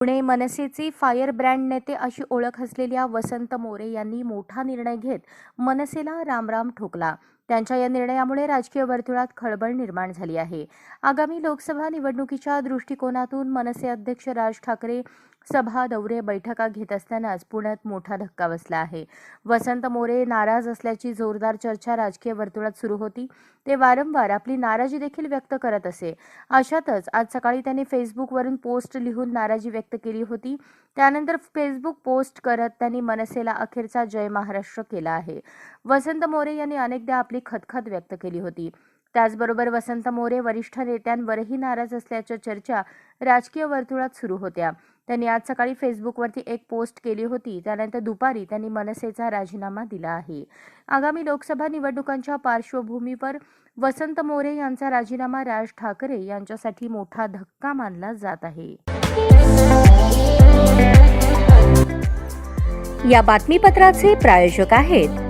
पुणे मनसेचे fire brand नेते अशी ओळख असलेल्या वसंत मोरे यांनी मोठा निर्णय घेत मनसेला रामराम ठोकला. त्यांच्या या निर्णयामुळे राजकीय वर्तुळात खळबळ निर्माण झाली आहे. आगामी लोकसभा निवडणुकीच्या दृष्टिकोनातून मनसे अध्यक्ष राज ठाकरे सभा दौरे बैठका घेत असतानाच पुण्यात मोठा धक्का बसला आहे. वसंत मोरे नाराज असल्याची जोरदार चर्चा राजकीय वर्तुळात सुरू होती. ते वारंवार आपली नाराजी देखील व्यक्त करत असे. अशातच आज सकाळी त्यांनी फेसबुकवरून पोस्ट लिहून नाराजी व्यक्त केली होती. त्यानंतर फेसबुक पोस्ट करत त्यांनी मनसेला अखेरचा जय महाराष्ट्र केला आहे. वसंत मोरे यांनी अनेकदा आपली खतखत व्यक्त केली होती. त्याचबरोबर वसंत मोरे वरिष्ठ नेत्यांवरही नाराज असल्याच्या चर्चा राजकीय वर्तुळात सुरू होत्या. त्यांनी आज सकाळी फेसबुकवरती एक पोस्ट केली होती. त्यानंतर दुपारी त्यांनी मनसेचा राजीनामा दिला आहे. आगामी लोकसभा निवडणुकांच्या पार्श्वभूमीवर वसंत मोरे यांचा राजीनामा राज ठाकरे यांच्यासाठी मोठा धक्का मानला जात आहे. या बातमीपत्राचे प्रायोजक आहेत